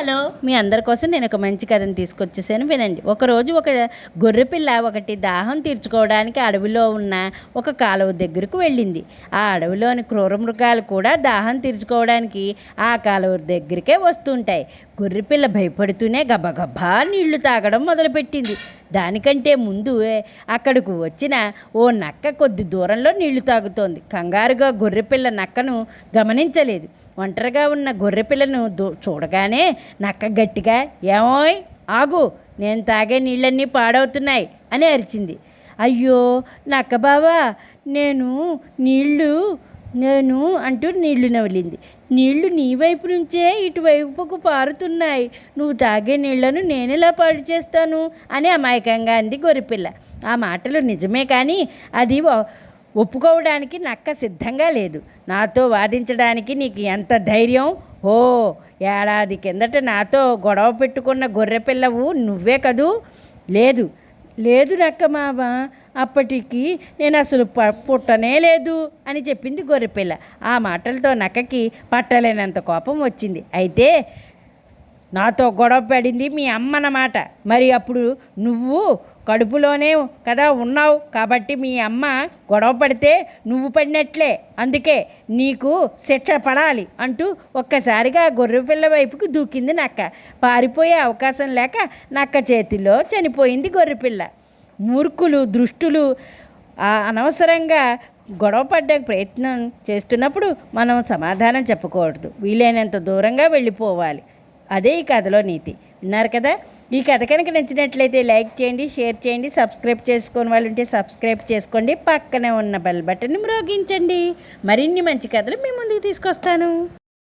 Hello మీ అందరి కోసం నేను ఒక మంచి కథను తీసుకొచ్చేసాను. వినండి. ఒకరోజు ఒక గొర్రెపిల్ల ఒకటి దాహం తీర్చుకోవడానికి అడవిలో ఉన్న ఒక కాలువ దగ్గరకు వెళ్ళింది. ఆ అడవిలోని క్రూర మృగాలు కూడా దాహం తీర్చుకోవడానికి ఆ కాలువ దగ్గరికే వస్తుంటాయి. గొర్రెపిల్ల భయపడుతూనే గబగబా నీళ్ళు తాగడం మొదలుపెట్టింది. దానికంటే ముందు అక్కడకు వచ్చిన ఓ నక్క కొద్ది దూరంలో నీళ్ళు తాగుతోంది. కంగారుగా గొర్రెపిల్ల నక్కను గమనించలేదు. ఒంటరిగా ఉన్న గొర్రెపిల్లను దూ చూడగానే నక్క గట్టిగా ఏమోయ్ ఆగు నేను తాగే నీళ్ళన్నీ పాడవుతున్నాయి అని అరిచింది. అయ్యో నక్క బావా నేను నీళ్ళు నేను అంటూ నీళ్ళు నవలింది. నీళ్ళు నీ వైపు నుంచే ఇటువైపుకు పారుతున్నాయి. నువ్వు తాగే నీళ్ళను నేనెలా పాడు చేస్తాను? అని అమాయకంగా అంది గొరిపిల్ల. ఆ మాటలు నిజమే కానీ అది ఒ- ఒప్పుకోవడానికి నక్క సిద్ధంగా లేదు. నాతో వాదించడానికి నీకు ఎంత ధైర్యం? ఓ ఏడాది కిందట నాతో గొడవ పెట్టుకున్న గొర్రె పిల్లవు నువ్వే కదూ? లేదు. లేదు నక్క మామ అప్పటికి నేను అసలు ప పుట్టనే లేదు అని చెప్పింది గొర్రెపిల్ల ఆ మాటలతో నక్కకి పట్టలేనంత కోపం వచ్చింది. అయితే నాతో గొడవ పడింది మీ అమ్మ అన్నమాట మరి అప్పుడు నువ్వు కడుపులోనే కదా ఉన్నావు కాబట్టి మీ అమ్మ గొడవ పడితే నువ్వు పడినట్లే. అందుకే నీకు శిక్ష పడాలి అంటూ ఒక్కసారిగా గొర్రెపిల్ల వైపుకు దూకింది నక్క పారిపోయే అవకాశం లేక నక్క చేతిలో చనిపోయింది గొర్రెపిల్ల మూర్ఖులు దృష్టులు అనవసరంగా గొడవ పడ్డానికి ప్రయత్నం చేస్తున్నప్పుడు మనం సమాధానం చెప్పకూడదు. వీలైనంత దూరంగా వెళ్ళిపోవాలి. అదే ఈ కథలో నీతి. విన్నారు కదా? ఈ కథ కనుక నచ్చినట్లయితే లైక్ చేయండి షేర్ చేయండి సబ్స్క్రైబ్ చేసుకుని వాళ్ళు ఉంటే సబ్స్క్రైబ్ చేసుకోండి. పక్కనే ఉన్న బెల్ బటన్ని మ్రోగించండి. మరిన్ని మంచి కథలు మీ ముందుకు తీసుకొస్తాను.